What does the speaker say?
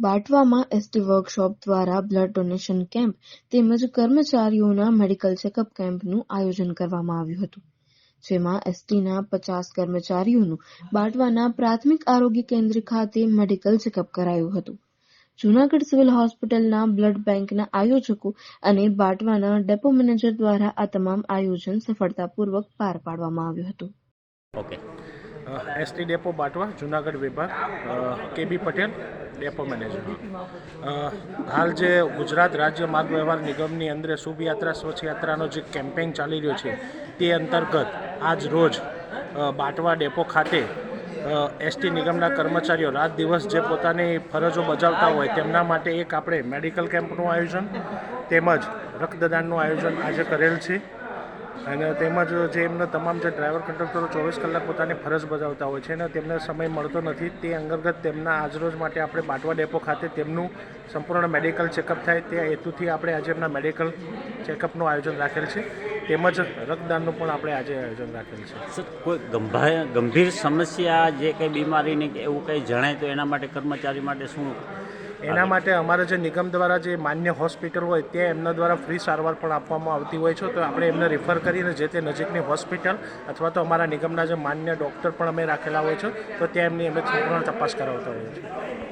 બાંટવામાં ST workshop દ્વારા blood donation camp તેમજ કર્મચારીઓના મેડિકલ ચેકઅપ કેમ્પનું આયોજન કરવામાં આવ્યું હતું. જેમાં એસટીના પચાસ કર્મચારીઓનું બાટવાના પ્રાથમિક આરોગ્ય કેન્દ્ર ખાતે મેડિકલ ચેકઅપ કરાયું હતું. જૂનાગઢ સિવિલ હોસ્પિટલના બ્લડ બેંકના આયોજકો અને બાટવાના ડેપો મેનેજર દ્વારા આ તમામ આયોજન સફળતાપૂર્વક પાર પાડવામાં આવ્યું હતું. Okay. ST depot Batwa, Junagadh વિભાગ કેબી પટેલ ડેપો મેનેજર હાલ જે ગુજરાત રાજ્ય માર્ગ વ્યવહાર નિગમની અંદર શુભ યાત્રા સ્વચ્છ યાત્રાનો જે કેમ્પેઇન ચાલી રહ્યો છે, તે અંતર્ગત આજ રોજ બાટવા ડેપો ખાતે એસટી નિગમના કર્મચારીઓ રાત દિવસ જે પોતાની ફરજો બજાવતા હોય તેમના માટે એક આપણે મેડિકલ કેમ્પનું આયોજન તેમજ રક્તદાનનું આયોજન આજે કરેલ છે. અને તેમજ જે એમના તમામ જે ડ્રાઈવર કંડક્ટરો ચોવીસ કલાક પોતાની ફરજ બજાવતા હોય છે અને તેમને સમય મળતો નથી, તે અંતર્ગત તેમના આજરોજ માટે આપણે બાટવા ડેપો ખાતે તેમનું સંપૂર્ણ મેડિકલ ચેકઅપ થાય. તે હેતુથી આપણે આજે એમના મેડિકલ ચેકઅપનું આયોજન રાખેલ છે. તેમજ રક્તદાનનું પણ આપણે આજે આયોજન રાખેલ છે. કોઈ ગંભીર ગંભીર સમસ્યા, જે કંઈ બીમારીની એવું કંઈ જણાય તો એના માટે કર્મચારી માટે શું એના માટે અમારે જે નિગમ દ્વારા જે માન્ય હોસ્પિટલ હોય ત્યાં એમના દ્વારા ફ્રી સારવાર પણ આપવામાં આવતી હોય છે. તો આપણે એમને રિફર કરીને જે તે નજીકની હોસ્પિટલ અથવા તો અમારા નિગમના જે માન્ય ડૉક્ટર પણ અમે રાખેલા હોય છે તો ત્યાં એમની અમે સંપૂર્ણ તપાસ કરાવતા હોઈએ છીએ.